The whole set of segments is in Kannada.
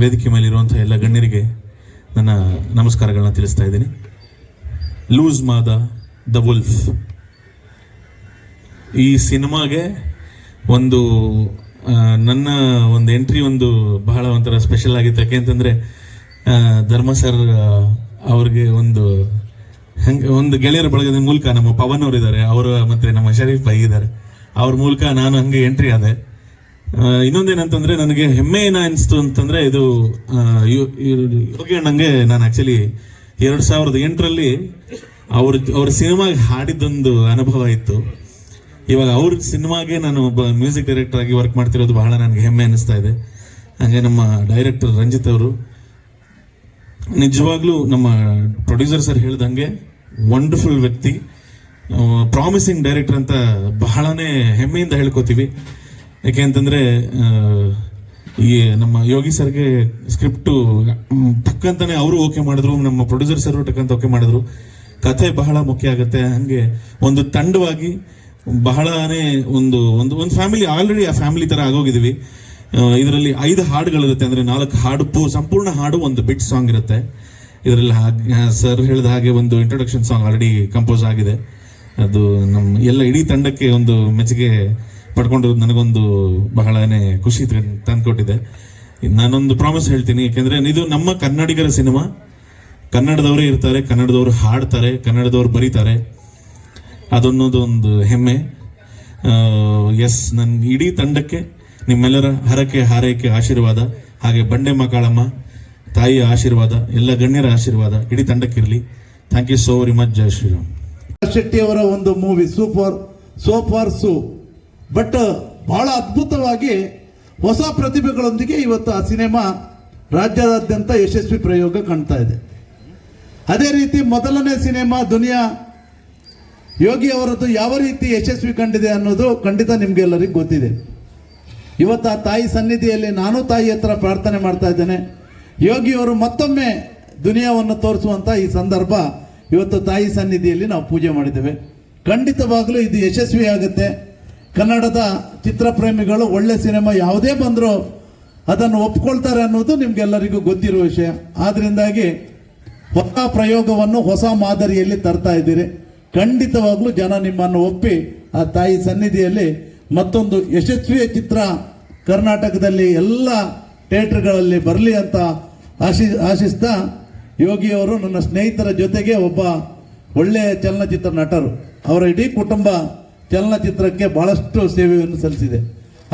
ವೇದಿಕೆ ಮೇಲಿರುವಂಥ ಎಲ್ಲ ಗಣ್ಯರಿಗೆ ನನ್ನ ನಮಸ್ಕಾರಗಳನ್ನ ತಿಳಿಸ್ತಾ ಇದ್ದೀನಿ. ಲೂಸ್ ಮಾದ ದ ವುಲ್ಫ್. ಈ ಸಿನಿಮಾಗೆ ಒಂದು ನನ್ನ ಒಂದು ಎಂಟ್ರಿ ಒಂದು ಬಹಳ ಒಂಥರ ಸ್ಪೆಷಲ್ ಆಗಿತ್ತು. ಯಾಕೆ ಅಂತಂದರೆ ಧರ್ಮ ಸರ್ ಅವ್ರಿಗೆ ಒಂದು ಹಂಗೆ, ಒಂದು ಗೆಳೆಯರ ಬಳಗದ ಮೂಲಕ ನಮ್ಮ ಪವನ್ ಅವರಿದ್ದಾರೆ. ಅವರು ಮತ್ತು ನಮ್ಮ ಶರೀಫ್ ಭಾಯಿ ಇದ್ದಾರೆ. ಅವ್ರ ಮೂಲಕ ನಾನು ಹಂಗೆ ಎಂಟ್ರಿ ಆದೆ. ಇನ್ನೊಂದೇನಂತಂದ್ರೆ ನನಗೆ ಹೆಮ್ಮೆ ಏನ ಅನಿಸ್ತು ಅಂತಂದ್ರೆ ಇದು ಯೋಗಿ ಅಣ್ಣಂಗೆ ನಾನು ಆಕ್ಚುಲಿ ಎರಡು ಸಾವಿರದ ಎಂಟರಲ್ಲಿ ಅವ್ರ ಅವ್ರ ಸಿನಿಮಾಗೆ ಹಾಡಿದ್ದೊಂದು ಅನುಭವ ಇತ್ತು. ಇವಾಗ ಅವ್ರ ಸಿನಿಮಾಗೆ ನಾನು ಒಬ್ಬ ಮ್ಯೂಸಿಕ್ ಡೈರೆಕ್ಟರ್ ಆಗಿ ವರ್ಕ್ ಮಾಡ್ತಿರೋದು ಬಹಳ ನನಗೆ ಹೆಮ್ಮೆ ಅನಿಸ್ತಾ ಇದೆ. ಹಾಗೆ ನಮ್ಮ ಡೈರೆಕ್ಟರ್ ರಂಜಿತ್ ಅವರು, ನಿಜವಾಗ್ಲೂ ನಮ್ಮ ಪ್ರೊಡ್ಯೂಸರ್ ಸರ್ ಹೇಳ್ದಂಗೆ ವಂಡರ್ಫುಲ್ ವ್ಯಕ್ತಿ. ಪ್ರಾಮಿಸಿಂಗ್ ಡೈರೆಕ್ಟರ್ ಅಂತ ಬಹಳನೇ ಹೆಮ್ಮೆಯಿಂದ ಹೇಳ್ಕೊತೀವಿ. ಯಾಕೆ ಅಂತಂದ್ರೆ ಈ ನಮ್ಮ ಯೋಗಿ ಸರ್ಗೆ ಸ್ಕ್ರಿಪ್ಟು ತಕ್ಕಂತಾನೆ ಅವರು ಓಕೆ ಮಾಡಿದ್ರು, ನಮ್ಮ ಪ್ರೊಡ್ಯೂಸರ್ ಸರ್ ತಕ್ಕಂತ ಓಕೆ ಮಾಡಿದ್ರು. ಕಥೆ ಬಹಳ ಮುಖ್ಯ ಆಗುತ್ತೆ, ಹಂಗೆ ಒಂದು ತಂಡವಾಗಿ ಬಹಳನೇ ಒಂದು ಒಂದು ಒಂದು ಫ್ಯಾಮಿಲಿ ಆಲ್ರೆಡಿ ಆ ಫ್ಯಾಮಿಲಿ ತರ ಆಗೋಗಿದೀವಿ. ಇದರಲ್ಲಿ ಐದು ಹಾಡುಗಳಿರುತ್ತೆ, ಅಂದ್ರೆ ನಾಲ್ಕು ಹಾಡು, ಪೂ, ಸಂಪೂರ್ಣ ಹಾಡು ಒಂದು ಬಿಟ್ ಸಾಂಗ್ ಇರುತ್ತೆ. ಇದರಲ್ಲಿ ಸರ್ ಹೇಳಿದ ಹಾಗೆ ಒಂದು ಇಂಟ್ರೊಡಕ್ಷನ್ ಸಾಂಗ್ ಆಲ್ರೆಡಿ ಕಂಪೋಸ್ ಆಗಿದೆ. ಅದು ನಮ್ಮ, ಎಲ್ಲ ಇಡೀ ತಂಡಕ್ಕೆ ಒಂದು ಮೆಚ್ಚುಗೆ ಪಡ್ಕೊಂಡಿರೋದು ನನಗೊಂದು ಬಹಳನೇ ಖುಷಿ ತಂದುಕೊಟ್ಟಿದೆ. ನಾನೊಂದು ಪ್ರಾಮಿಸ್ ಹೇಳ್ತೀನಿ, ಯಾಕೆಂದ್ರೆ ಇದು ನಮ್ಮ ಕನ್ನಡಿಗರ ಸಿನಿಮಾ ಕನ್ನಡದವರೇ ಇರ್ತಾರೆ, ಕನ್ನಡದವರು ಹಾಡ್ತಾರೆ, ಕನ್ನಡದವರು ಬರೀತಾರೆ. ಅದನ್ನೋದು ಒಂದು ಹೆಮ್ಮೆ. ಎಸ್ ನನ್ನ ಇಡೀ ತಂಡಕ್ಕೆ, ನಿಮ್ಮೆಲ್ಲರ ಹರಕೆ, ಹಾರೈಕೆ, ಆಶೀರ್ವಾದ, ಹಾಗೆ ಬಂಡೆ ಮಕ್ಕಳಮ್ಮ ತಾಯಿಯ ಆಶೀರ್ವಾದ, ಎಲ್ಲ ಗಣ್ಯರ ಆಶೀರ್ವಾದ ಇಡೀ ತಂಡಕ್ಕಿರಲಿ. Thank you so very much ಜಯ ಶ್ರೀರಾಮ್. ಶೆಟ್ಟಿ ಅವರ ಒಂದು ಮೂವಿ ಸೂಪರ್ ಸೋಫಾರ್ ಸೂ ಬಟ್ ಬಹಳ ಅದ್ಭುತವಾಗಿ ಹೊಸ ಪ್ರತಿಭೆಗಳೊಂದಿಗೆ ಇವತ್ತು ಆ ಸಿನಿಮಾ ರಾಜ್ಯದಾದ್ಯಂತ ಯಶಸ್ವಿ ಪ್ರಯೋಗ ಕಾಣ್ತಾ ಇದೆ. ಅದೇ ರೀತಿ ಮೊದಲನೇ ಸಿನಿಮಾ ದುನಿಯಾ ಯೋಗಿ ಅವರದ್ದು ಯಾವ ರೀತಿ ಯಶಸ್ವಿ ಕಂಡಿದೆ ಅನ್ನೋದು ಖಂಡಿತ ನಿಮಗೆಲ್ಲರಿಗೂ ಗೊತ್ತಿದೆ. ಇವತ್ತು ಆ ತಾಯಿ ಸನ್ನಿಧಿಯಲ್ಲಿ ನಾನು ತಾಯಿ ಹತ್ರ ಪ್ರಾರ್ಥನೆ ಮಾಡ್ತಾ ಇದ್ದೇನೆ. ಯೋಗಿಯವರು ಮತ್ತೊಮ್ಮೆ ದುನಿಯಾವನ್ನು ತೋರಿಸುವಂಥ ಈ ಸಂದರ್ಭ ಇವತ್ತು ತಾಯಿ ಸನ್ನಿಧಿಯಲ್ಲಿ ನಾವು ಪೂಜೆ ಮಾಡಿದ್ದೇವೆ. ಖಂಡಿತವಾಗಲೂ ಇದು ಯಶಸ್ವಿ ಆಗುತ್ತೆ ಕನ್ನಡದ ಚಿತ್ರಪ್ರೇಮಿಗಳು ಒಳ್ಳೆ ಸಿನಿಮಾ ಯಾವುದೇ ಬಂದರೂ ಅದನ್ನು ಒಪ್ಕೊಳ್ತಾರೆ ಅನ್ನೋದು ನಿಮಗೆಲ್ಲರಿಗೂ ಗೊತ್ತಿರುವ ವಿಷಯ. ಆದ್ರಿಂದಾಗಿ ಹೊಸ ಪ್ರಯೋಗವನ್ನು ಹೊಸ ಮಾದರಿಯಲ್ಲಿ ತರ್ತಾ ಇದ್ದೀರಿ. ಖಂಡಿತವಾಗ್ಲೂ ಜನ ನಿಮ್ಮನ್ನು ಒಪ್ಪಿ ಆ ತಾಯಿ ಸನ್ನಿಧಿಯಲ್ಲಿ ಮತ್ತೊಂದು ಯಶಸ್ವಿಯ ಚಿತ್ರ ಕರ್ನಾಟಕದಲ್ಲಿ ಎಲ್ಲ ಥಿಯೇಟರ್ಗಳಲ್ಲಿ ಬರಲಿ ಅಂತ ಆಶಿ, ಆಶಿಸ್ತಾ ಯೋಗಿಯವರು ನನ್ನ ಸ್ನೇಹಿತರ ಜೊತೆಗೆ ಒಬ್ಬ ಒಳ್ಳೆಯ ಚಲನಚಿತ್ರ ನಟರು. ಅವರ ಇಡೀ ಕುಟುಂಬ ಚಲನಚಿತ್ರಕ್ಕೆ ಬಹಳಷ್ಟು ಸೇವೆಯನ್ನು ಸಲ್ಲಿಸಿದೆ.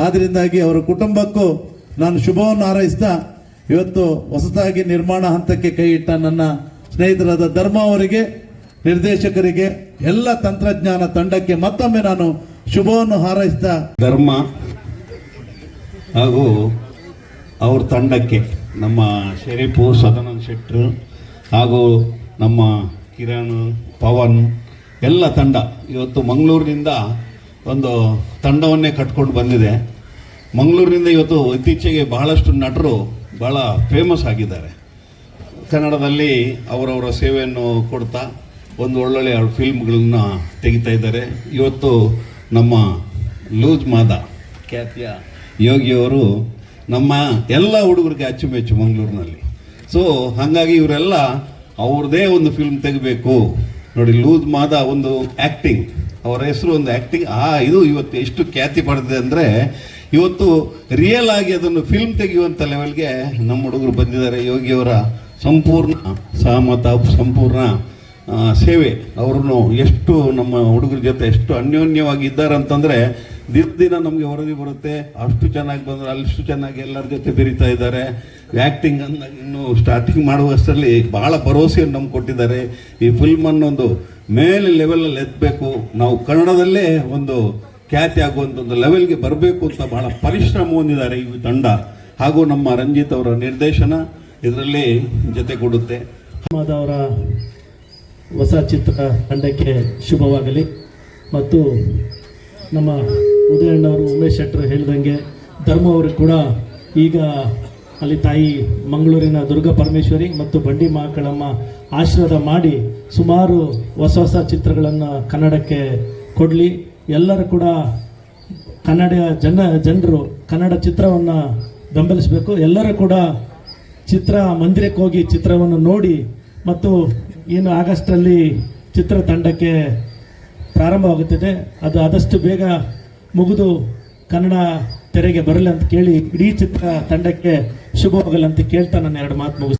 ಆದ್ದರಿಂದಾಗಿ ಅವರ ಕುಟುಂಬಕ್ಕೂ ನಾನು ಶುಭವನ್ನು ಹಾರೈಸ್ತಾ ಇವತ್ತು ಹೊಸದಾಗಿ ನಿರ್ಮಾಣ ಹಂತಕ್ಕೆ ಕೈ ಇಟ್ಟ ನನ್ನ ಸ್ನೇಹಿತರಾದ ಧರ್ಮ ಅವರಿಗೆ, ನಿರ್ದೇಶಕರಿಗೆ ಎಲ್ಲ ತಂತ್ರಜ್ಞಾನ ತಂಡಕ್ಕೆ ಮತ್ತೊಮ್ಮೆ ನಾನು ಶುಭವನ್ನು ಹಾರೈಸ್ತಾ ಧರ್ಮ ಹಾಗೂ ಅವ್ರ ತಂಡಕ್ಕೆ ನಮ್ಮ ಶರೀಫು ಸದಾನಂದ ಶೆಟ್ಟರು ಹಾಗೂ ನಮ್ಮ ಕಿರಣ್ ಪವನ್ ಎಲ್ಲ ತಂಡ. ಇವತ್ತು ಮಂಗಳೂರಿನಿಂದ ಒಂದು ತಂಡವನ್ನೇ ಕಟ್ಕೊಂಡು ಬಂದಿದೆ. ಮಂಗಳೂರಿನಿಂದ ಇವತ್ತು ಇತ್ತೀಚೆಗೆ ಬಹಳಷ್ಟು ನಟರು ಬಹಳ ಫೇಮಸ್ ಆಗಿದ್ದಾರೆ. ಕನ್ನಡದಲ್ಲಿ ಅವರವರ ಸೇವೆಯನ್ನು ಕೊಡ್ತಾ ಒಂದು ಒಳ್ಳೊಳ್ಳೆ ಫಿಲ್ಮ್ಗಳನ್ನ ತೆಗಿತಾ ಇದ್ದಾರೆ. ಇವತ್ತು ನಮ್ಮ ಲೂಜ್ ಮಾದ, ಖ್ಯಾತಿಯ ಯೋಗಿಯವರು ನಮ್ಮ ಎಲ್ಲ ಹುಡುಗರಿಗೆ ಅಚ್ಚುಮೆಚ್ಚು ಮಂಗಳೂರಿನಲ್ಲಿ. ಸೊ ಹಾಗಾಗಿ ಇವರೆಲ್ಲ ಅವ್ರದ್ದೇ ಒಂದು ಫಿಲ್ಮ್ ತೆಗಿಬೇಕು. ನೋಡಿ ಲೂಜ್ ಮಾದ ಒಂದು ಆ್ಯಕ್ಟಿಂಗ್ ಅವರ ಹೆಸರು ಒಂದು ಆ್ಯಕ್ಟಿಂಗ್ ಆ, ಇದು ಇವತ್ತು ಎಷ್ಟು ಖ್ಯಾತಿ ಪಡೆದಿದೆ ಅಂದರೆ ಇವತ್ತು ರಿಯಲ್ ಆಗಿ ಅದನ್ನು ಫಿಲ್ಮ್ ತೆಗೆಯುವಂಥ ಲೆವೆಲ್ಗೆ ನಮ್ಮ ಹುಡುಗರು ಬಂದಿದ್ದಾರೆ. ಯೋಗಿಯವರ ಸಂಪೂರ್ಣ ಸಹಮತ, ಸಂಪೂರ್ಣ ಸೇವೆ. ಅವ್ರನ್ನು ಎಷ್ಟು ನಮ್ಮ ಹುಡುಗರ ಜೊತೆ ಎಷ್ಟು ಅನ್ಯೋನ್ಯವಾಗಿ ಇದ್ದಾರೆ ಅಂತಂದ್ರೆ ದಿನ ದಿನ ನಮಗೆ ವರದಿ ಬರುತ್ತೆ. ಅಷ್ಟು ಚೆನ್ನಾಗಿ ಬಂದರೆ ಅಷ್ಟು ಚೆನ್ನಾಗಿ ಎಲ್ಲರ ಜೊತೆ ಬೆರೀತಾ ಇದ್ದಾರೆ. ಆ್ಯಕ್ಟಿಂಗ್ ಅನ್ನ ಇನ್ನು ಸ್ಟಾರ್ಟಿಂಗ್ ಮಾಡುವಷ್ಟರಲ್ಲಿ ಬಹಳ ಭರವಸೆಯನ್ನು ನಮ್ಗೆ ಕೊಟ್ಟಿದ್ದಾರೆ. ಈ ಫಿಲ್ಮ್ ಅನ್ನೊಂದು ಮೇಲೆ ಲೆವೆಲಲ್ಲಿ ಎತ್ತಬೇಕು ನಾವು ಕನ್ನಡದಲ್ಲೇ ಒಂದು ಖ್ಯಾತಿ ಆಗುವಂಥ ಒಂದು ಲೆವೆಲ್ಗೆ ಬರಬೇಕು ಅಂತ ಬಹಳ ಪರಿಶ್ರಮ ಹೊಂದಿದ್ದಾರೆ ಈ ತಂಡ. ಹಾಗೂ ನಮ್ಮ ರಂಜಿತ್ ಅವರ ನಿರ್ದೇಶನ ಇದರಲ್ಲಿ ಜೊತೆ ಕೊಡುತ್ತೆ. ಅವರ ಹೊಸ ಚಿತ್ರ ತಂಡಕ್ಕೆ ಶುಭವಾಗಲಿ. ಮತ್ತು ನಮ್ಮ ಉದಯಣ್ಣವರು ಉಮೇಶ್ ಶೆಟ್ಟರು ಹೇಳಿದಂಗೆ ಧರ್ಮ ಅವರು ಕೂಡ ಈಗ ಅಲ್ಲಿ ತಾಯಿ ಮಂಗಳೂರಿನ ದುರ್ಗಾ ಪರಮೇಶ್ವರಿ ಮತ್ತು ಬಂಡಿ ಮಹಾಕಳಮ್ಮ ಆಶೀರ್ವಾದ ಮಾಡಿ ಸುಮಾರು ಹೊಸ ಹೊಸ ಚಿತ್ರಗಳನ್ನು ಕನ್ನಡಕ್ಕೆ ಕೊಡಲಿ. ಎಲ್ಲರೂ ಕೂಡ ಕನ್ನಡ ಜನ, ಜನರು ಕನ್ನಡ ಚಿತ್ರವನ್ನು ಬೆಂಬಲಿಸಬೇಕು. ಎಲ್ಲರೂ ಕೂಡ ಚಿತ್ರ ಮಂದಿರಕ್ಕೆ ಹೋಗಿ ಚಿತ್ರವನ್ನು ನೋಡಿ ಮತ್ತು ಏನು ಆಗಸ್ಟಲ್ಲಿ ಚಿತ್ರತಂಡಕ್ಕೆ ಪ್ರಾರಂಭವಾಗುತ್ತದೆ. ಅದು ಆದಷ್ಟು ಬೇಗ ಮುಗಿದು ಕನ್ನಡ ತೆರೆಗೆ ಬರಲಿ ಅಂತ ಕೇಳಿ ಇಡೀ ಚಿತ್ರ ತಂಡಕ್ಕೆ ಶುಭವಾಗಲಿ ಅಂತ ಕೇಳ್ತಾ ನಾನು ಎರಡು ಮಾತು ಮುಗಿಸ್ತೀನಿ.